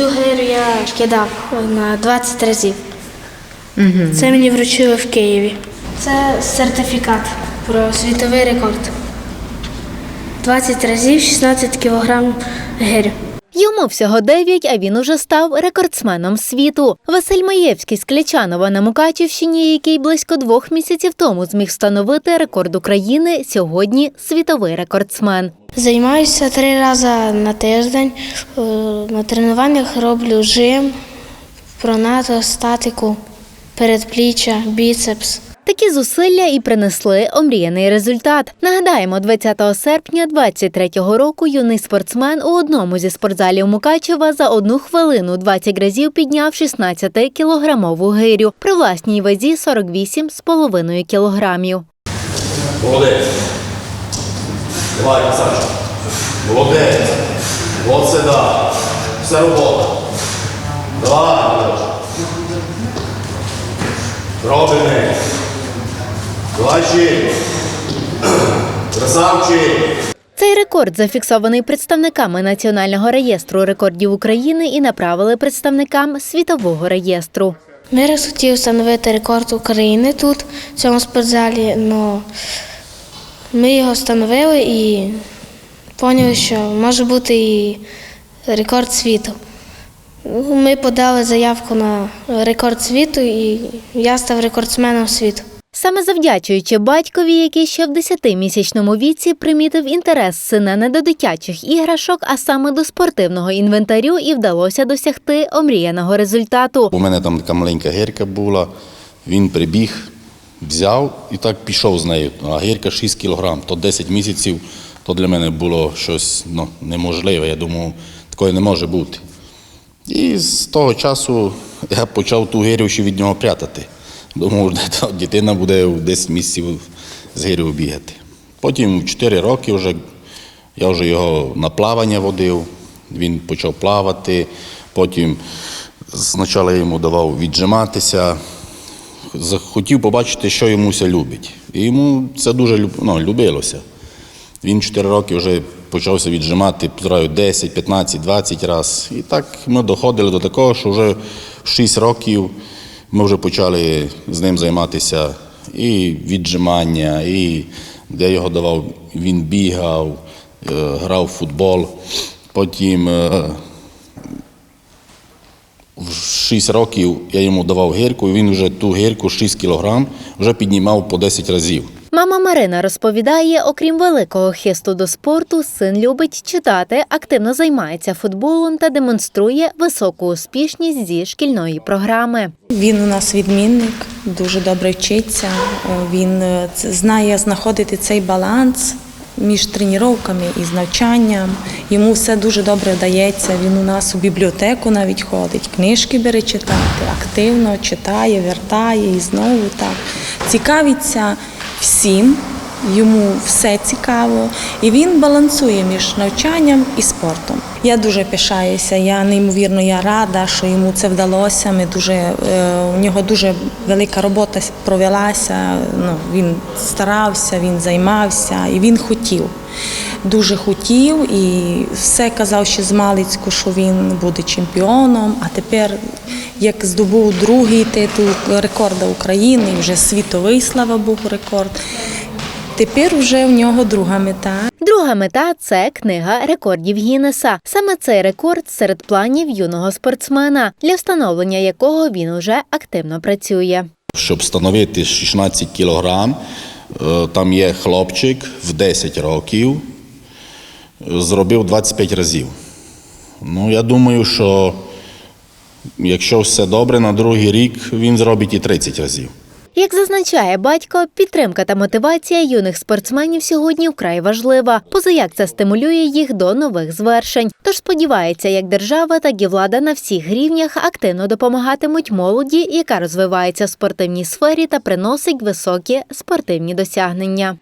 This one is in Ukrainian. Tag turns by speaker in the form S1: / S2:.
S1: Цю гирю я кидав на 20 разів. Це мені вручили в Києві. Це сертифікат про світовий рекорд. 20 разів 16 кілограм гирю.
S2: Йому всього 9, а він уже став рекордсменом світу. Василь Маєвський з Клячанова на Мукачівщині, який близько двох місяців тому зміг встановити рекорд України, сьогодні світовий рекордсмен.
S1: Займаюся три рази на тиждень. Е, На тренуваннях роблю жим, пронато, статику, передпліччя, біцепс.
S2: Такі зусилля і принесли омріяний результат. Нагадаємо, 20 серпня 23-го року юний спортсмен у одному зі спортзалів Мукачева за одну хвилину 20 разів підняв 16-кілограмову гирю при власній вазі 48,5 кілограмів.
S3: Молодець. Давай, красавчик. Молодець. От сюди. Все робота. Давай. Робимо. Ще. Красавчик.
S2: Цей рекорд зафіксований представниками Національного реєстру рекордів України і направили представникам світового реєстру.
S1: Ми раз хотіли встановити рекорд України тут, в цьому спортзалі, але ми його встановили і поняли, що може бути і рекорд світу. Ми подали заявку на рекорд світу, і я став рекордсменом світу.
S2: Саме завдячуючи батькові, який ще в 10-місячному віці примітив інтерес сина не до дитячих іграшок, а саме до спортивного інвентарю, і вдалося досягти омріяного результату.
S4: У мене там така маленька гірка була, він прибіг, взяв і так пішов з нею. А гірка 6 кілограм, то 10 місяців, то для мене було щось ну, неможливе. Я думав, такої не може бути. І з того часу я почав ту гирю ще від нього прятати. Думав, дитина буде в 10 місяців з гирю бігати. Потім в 4 роки вже я вже його на плавання водив, він почав плавати, потім спочатку йому давав віджиматися, захотів побачити, що йому це любить. І йому це дуже ну, любилося. Він 4 роки вже почався віджимати півтораю, 10, 15, 20 разів. І так ми доходили до такого, що вже в 6 років ми вже почали з ним займатися і віджимання, і я його давав, він бігав, е, грав в футбол. Потім е, в 6 років я йому давав гірку, і він вже ту гірку 6 кілограм вже піднімав по 10 разів.
S2: Мама Марина розповідає, окрім великого хисту до спорту, син любить читати, активно займається футболом та демонструє високу успішність зі шкільної програми.
S5: Він у нас відмінник, дуже добре вчиться. Він е, знає знаходити цей баланс між тренуваннями і навчанням. Йому все дуже добре вдається. Він у нас у бібліотеку навіть ходить, книжки бере читати, активно читає, вертає і знову так. Цікавиться всім. Йому все цікаво, і він балансує між навчанням і спортом. Я дуже пишаюся. Я неймовірно я рада, що йому це вдалося. Ми дуже е, у нього дуже велика робота провелася. Ну він старався, він займався і він хотів. Дуже хотів і все казав ще з Малицьку, що він буде чемпіоном. А тепер, як здобув другий титул рекорда України, вже світовий, слава Богу, рекорд. Тепер вже в нього друга мета.
S2: Друга мета це книга рекордів Гіннеса. Саме цей рекорд серед планів юного спортсмена, для встановлення якого він уже активно працює.
S4: Щоб встановити 16 кілограм, е, там є хлопчик в 10 років, е, зробив 25 разів. Ну, я думаю, що якщо все добре, на другий рік він зробить і 30 разів.
S2: Як зазначає батько, підтримка та мотивація юних спортсменів сьогодні вкрай важлива, позаяк це стимулює їх до нових звершень. Тож сподівається, як держава, так і влада на всіх рівнях активно допомагатимуть молоді, яка розвивається в спортивній сфері та приносить високі спортивні досягнення.